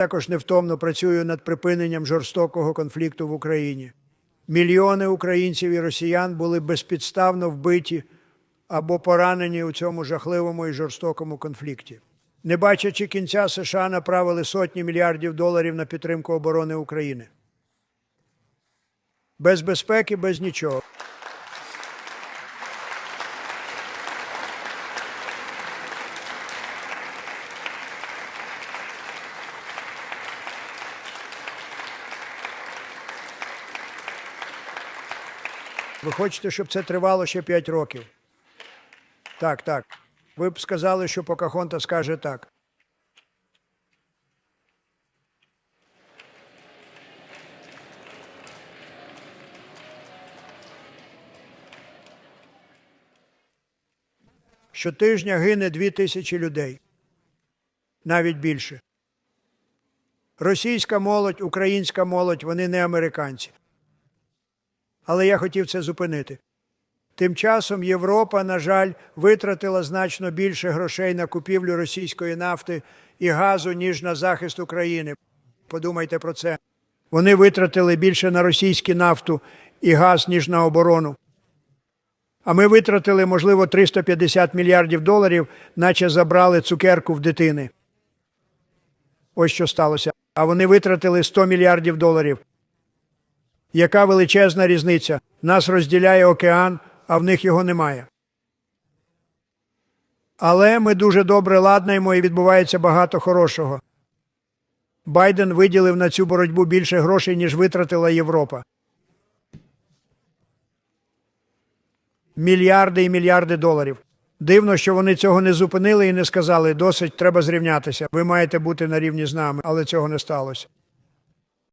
також невтомно працюю над припиненням жорстокого конфлікту в Україні. Мільйони українців і росіян були безпідставно вбиті або поранені у цьому жахливому і жорстокому конфлікті. Не бачачи кінця, США направили сотні мільярдів доларів на підтримку оборони України. Без безпеки, без нічого. Ви хочете, щоб це тривало ще 5 років? Так, так. Ви б сказали, що Покахонта скаже так. Щотижня гине дві тисячі людей. Навіть більше. Російська молодь, українська молодь, вони не американці. Але я хотів це зупинити. Тим часом Європа, на жаль, витратила значно більше грошей на купівлю російської нафти і газу, ніж на захист України. Подумайте про це. Вони витратили більше на російську нафту і газ, ніж на оборону. А ми витратили, можливо, 350 мільярдів доларів, наче забрали цукерку в дитини. Ось що сталося. А вони витратили 100 мільярдів доларів. Яка величезна різниця? Нас розділяє океан, а в них його немає. Але ми дуже добре ладнаємо і відбувається багато хорошого. Байден виділив на цю боротьбу більше грошей, ніж витратила Європа. Мільярди і мільярди доларів. Дивно, що вони цього не зупинили і не сказали, досить треба зрівнятися. Ви маєте бути на рівні з нами, але цього не сталося.